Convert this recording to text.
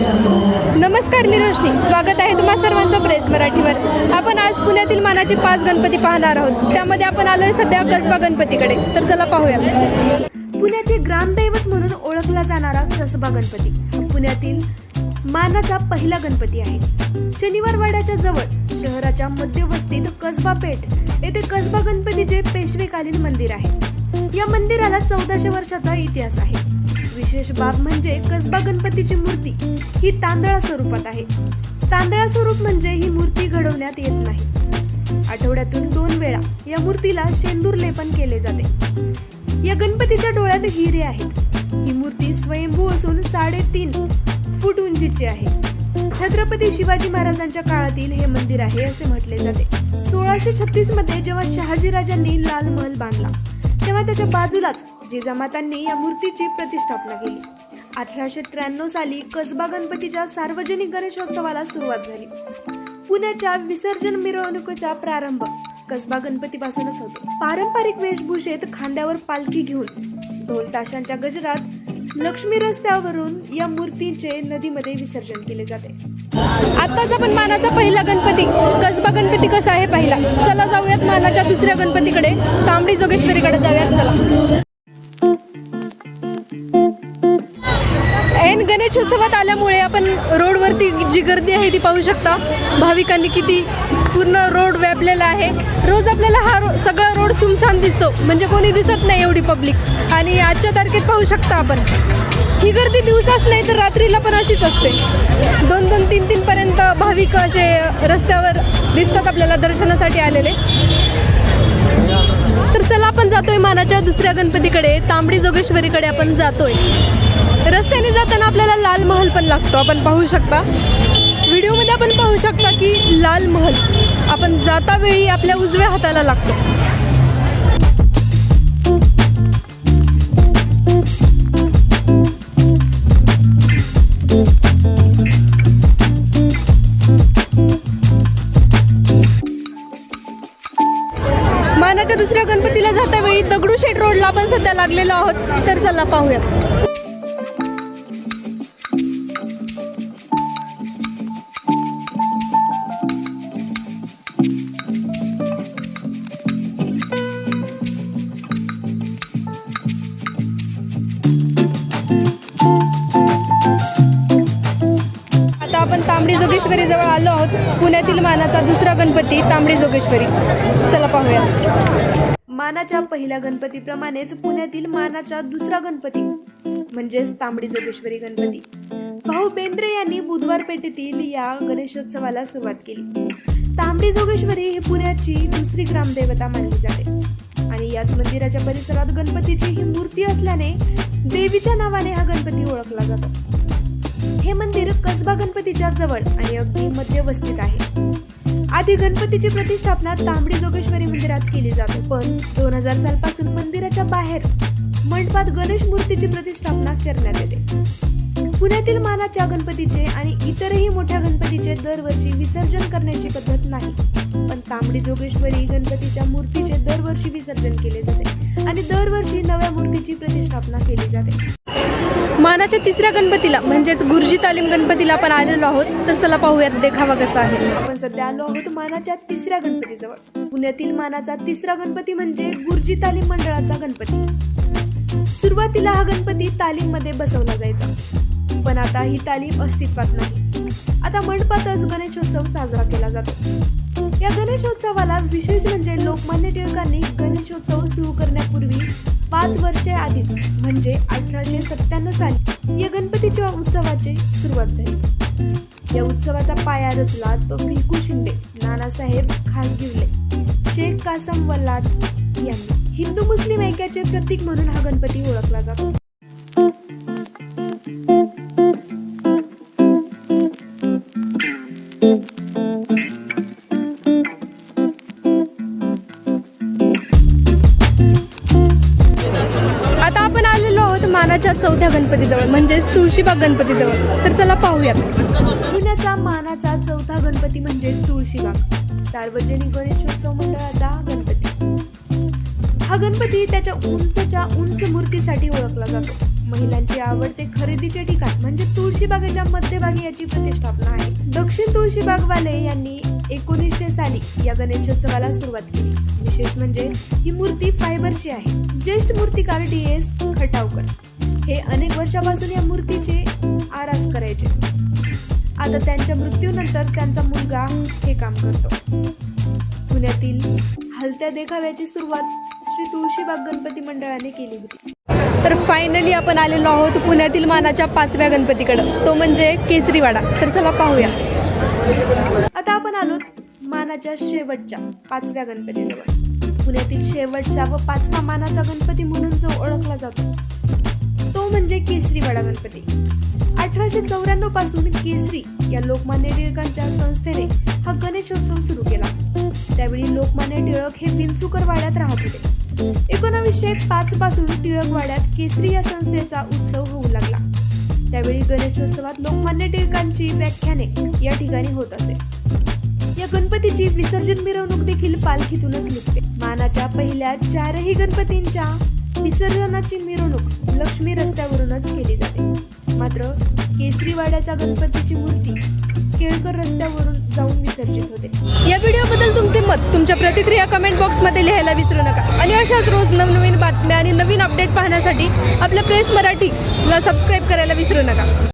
नमस्कार मी रोशनी. स्वागत आहे तुम्हा सर्वांचं प्रेस मराठीवर. आपण आज पुण्यातील मानाचे पाच गणपती पाहणार आहोत. त्यामध्ये आपण आलोय सध्या कसबा गणपतीकडे. तर चला पाहूया. पुण्याचे ग्रामदैवत म्हणून ओळखला जाणारा कसबा गणपती. पुण्यातील मानाचा पहिला गणपती आहे. शनिवार वाड्याच्या जवळ शहराच्या मध्यवस्तीत कसबा पेठ येथे कसबा गणपतीचे पेशवेकालीन मंदिर आहे. या मंदिराला चौदाशे वर्षाचा इतिहास आहे. विशेष बाब म्हणजे कसबा गणपतीची मूर्ती ही तांदळा स्वरूपात आहे. तांदळा स्वरूप म्हणजे ही मूर्ती घडवण्यात येत नाही. आठवड्यातून दोन वेळा या मूर्तीला शेंदूर लेपन केले जाते. या गणपतीच्या डोळ्यात हिरे आहेत. ही मूर्ती स्वयंभू असून साडेतीन फूट उंचीची आहे. छत्रपती शिवाजी महाराजांच्या काळातील हे मंदिर आहे असे म्हटले जाते. सोळाशे छत्तीसमध्ये जेव्हा शहाजी राजांनी लाल महल बांधला तेव्हा त्याच्या बाजूलाच जिजामातांनी या मूर्तीची प्रतिष्ठापना केली. अठराशे त्र्याण्णव साली कसबा गणपतीच्या सार्वजनिक गणेशोत्सवाला सुरुवात झाली. पुण्याच्या विसर्जन मिरवणुकीचा प्रारंभ कसबा गणपतीपासूनच होतो. पारंपरिक वेशभूषेत खांद्यावर पालखी घेऊन ढोल ताशांच्या गजरात लक्ष्मी रस्त्यावरून या मूर्तीचे नदीमध्ये विसर्जन केले जाते. आताच आपण मानाचा पहिला गणपती. कसबा गणपती कसा आहे पहिला? चला जाऊयात मानाच्या दुसऱ्या गणपतीकडे. तांबडी जोगेश्वरीकडे जाऊयात चला. गणेशोत्सवात आल्यामुळे आपण रोडवरती जी गर्दी आहे ती पाहू शकता. भाविकांनी किती पूर्ण रोड व्यापलेला आहे. रोज आपल्याला हा रो सगळा रोड सुमसाम दिसतो. म्हणजे कोणी दिसत नाही एवढी पब्लिक. आणि आजच्या तारखेत पाहू शकता आपण. ही गर्दी दिवसाच नाही तर रात्रीला पण अशीच असते. दोन दोन तीन तीनपर्यंत भाविक असे रस्त्यावर दिसतात आपल्याला दर्शनासाठी आलेले. तर चला आपण जातोय मानाच्या दुसऱ्या गणपतीकडे. तांबडी जोगेश्वरीकडे आपण जातोय. रस्त्याने जाताना आपल्याला लाल महल पण लागतो. आपण पाहू शकता. व्हिडिओमध्ये आपण पाहू शकता की लाल महल. आपण जाता वेळी आपल्या उजव्या हाताला लागतो. मानाच्या दुसऱ्या गणपतीला जाता वेळी दगडूशेठ रोडला आपण सध्या लागलेलो आहोत. तर चला पाहूयात जोगेश्वरी जवळ आलो आहोत पुण्यातील मानाचा दुसरा गणपती तांबडी जोगेश्वरी. चला पाहूया. मानाच्या पहिल्या गणपतीप्रमाणेच पुण्यातील मानाचा दुसरा गणपती म्हणजेच तांबडी जोगेश्वरी गणपती. भाऊ बेंद्रे यांनी बुधवार पेठेतील या गणेशोत्सवाला सुरुवात केली. तांबडी जोगेश्वरी ही पुण्याची दुसरी ग्रामदेवता मानली जाते. आणि याच मंदिराच्या परिसरात गणपतीची ही मूर्ती असल्याने देवीच्या नावाने हा गणपती ओळखला जातो. मंदिर गणपतीच्या जवळ आणि अगदी मध्यवस्थित आहे. आधी गणपतीची प्रतिष्ठापना तांबडी जोगेश्वरी मंदिरात केली जाते पण दोन हजार सालपासून मंदिराच्या बाहेर मंडपात गणेश मूर्तीची प्रतिष्ठापना करण्यात येते. पुण्यातील मानाच्या गणपतीचे आणि इतरही मोठ्या गणपतीचे दरवर्षी विसर्जन करण्याची पद्धत नाही पण तांबडी जोगेश्वरी गणपतीच्या मूर्तीचे दरवर्षी विसर्जन केले जाते आणि दरवर्षी नव्या मूर्तीची प्रतिष्ठापना केली जाते. मानाच्या तिसऱ्या गणपतीला म्हणजेच गुरुजी तालीम गणपतीला आपण आलेलो आहोत. तर चला पाहूयात देखावा कसा आहे. आपण सध्या आलो आहोत मानाच्या तिसऱ्या गणपतीजवळ. पुण्यातील मानाचा तिसरा गणपती म्हणजे गुरुजी तालीम मंडळाचा गणपती. सुरुवातीला हा गणपती तालीममध्ये बसवला जायचा. पण आता ही तालीम अस्तित्वात नाही. आता मंडपातच गणेशोत्सव साजरा केला जातो. या गणेशोत्सवाला विशेष म्हणजे लोकमान्य टिळकांनी गणेशोत्सव सुरू करण्यापूर्वी पाच वर्षे आधीच म्हणजे अठराशे सत्त्याण्णव साली या गणपतीच्या उत्सवाची सुरुवात झाली. या उत्सवाचा पाया रचला तो भिकू शिंदे नानासाहेब खानगिवले शेख कासम वल्लाद यांनी. हिंदू मुस्लिम ऐक्याचे प्रतीक म्हणून हा गणपती ओळखला जातो. मानाच्या चौथ्या गणपतीजवळ म्हणजेच तुळशीबाग गणपतीजवळ. तर चला पाहूयात. पुण्याचा मानाचा चौथा गणपती म्हणजे तुळशीबाग. सार्वजनिक गणेशोत्सव मंडळाचा हा गणपती. हा गणपती त्याच्या उंचच्या उंच मूर्तीसाठी ओळखला जातो. महिलांची आवडते खरेदीचे ठिकाण म्हणजे तुळशीबागेच्या मध्यभागी याची प्रतिष्ठापना आहे. दक्षिण तुळशीबागवाले यांनी एकोणीसशे साली या गणेशोत्सवाला सुरुवात केली. विशेष म्हणजे ही मूर्ती फायबरची आहे. ज्येष्ठ मूर्तिकार डी एस खटावकर. हे अनेक वर्षापासून या मूर्तीचे आरास करायचे. आता त्यांच्या मृत्यूनंतर त्यांचा मुलगा हे काम करतो. पुण्यातील हलत्या देखाव्याची सुरुवात श्री तुळशीबाग गणपती मंडळाने केली होती. तर फायनली आपण आलेलो आहोत पुण्यातील मानाच्या पाचव्या गणपतीकडं. तो म्हणजे केसरीवाडा. तर चला पाहूया. आता आपण आलो मानाच्या शेवटच्या पाचव्या गणपतीजवळ. पुण्यातील शेवटचा व पाचवा मानाचा गणपती म्हणून जो ओळखला जातो तो म्हणजे केसरीवाडा गणपती. अठराशे चौऱ्याण्णवपासून केसरी या लोकमान्य टिळकांच्या संस्थेने हा गणेशोत्सव सुरू केला. त्यावेळी लोकमान्य टिळक हे विंचुकर वाड्यात राहत होते. एकोणावीसशे पाच पासून टिळक वाड्यात केसरी या संस्थेचा उत्सव होऊ लागला. त्यावेळी गणेशोत्सवात लोकमान्य टिळकांची व्याख्याने या ठिकाणी होत असे. गणपतीची विसर्जन मिरवणूक देखील पालखीतूनच निघते. मानाच्या पहिल्या चारही गणपतींच्या विसर्जनाची मिरवणूक लक्ष्मी रस्त्यावरूनच केली जाते. मात्र केसरीवाड्याच्या गणपतीची मूर्ती केळकर रस्त्यावरून जाऊन विसर्जित होते. या व्हिडिओबद्दल तुमचे मत तुमच्या प्रतिक्रिया कमेंट बॉक्समध्ये लिहायला विसरू नका. आणि अशाच रोज नवनवीन बातम्या आणि नवीन अपडेट पाहण्यासाठी आपल्या प्रेस मराठीला सबस्क्राईब करायला विसरू नका.